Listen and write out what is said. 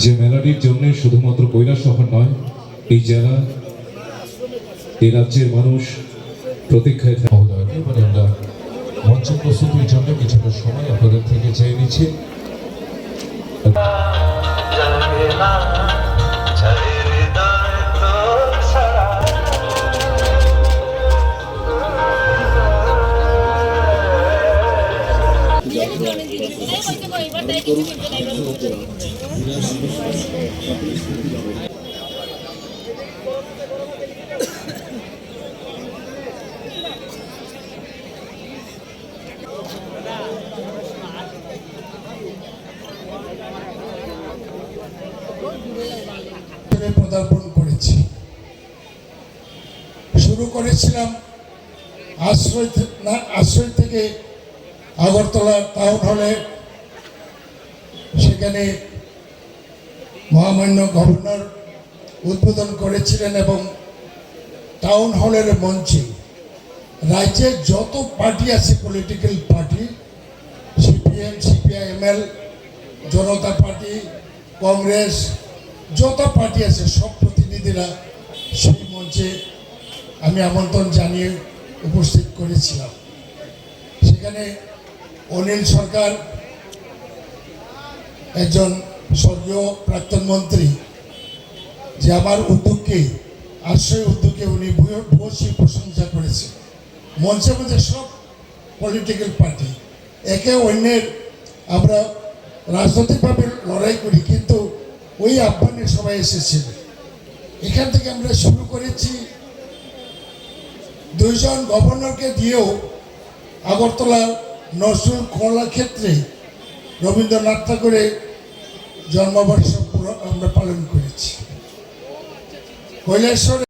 যে মেলাটির জন্য শুধুমাত্র কৈলাস শহর নয় এই জেলা এই রাজ্যের মানুষ প্রতীক্ষায় থাকে। এবারে আমরা মঞ্চ প্রস্তুতির জন্য কিছুটা সময় আপনাদের থেকে চেয়ে নিচ্ছি। পদার্পণ করেছি। শুরু করেছিলাম আশ্রয় আশ্রয় থেকে আগরতলা টাউন হলে সেখানে মহামান্য গভর্নর উদ্বোধন করেছিলেন এবং টাউন হলের মঞ্চে রাজ্যের যত পার্টি আছে political party CPM CPIML Janata party, Congress, যত পার্টি আছে, সব প্রতিনিধিরা সেই মঞ্চে আমি আমন্ত্রণ জানিয়ে উপস্থিত করেছিলাম। সেখানে অনিল সরকার একজন স্বর্গীয় প্রাক্তন মন্ত্রী, যে আমার উদ্যোগকে আশ্রয় উদ্যোগে উনি ভূয়- ভূয়সী প্রশংসা করেছে। মঞ্চের মধ্যে সব পলিটিক্যাল পার্টি একে অন্যের আমরা রাজনৈতিকভাবে লড়াই করি, কিন্তু ওই আহ্বানে সবাই এসেছিল এখান থেকে আমরা শুরু করেছি। দুইজন গভর্নরকে দিয়েও আগরতলা নজরুল কলাক্ষেত্রে রবীন্দ্রনাথ ঠাকুরের জন্মবর্ষ আমরা পালন করেছি। কৈলাসর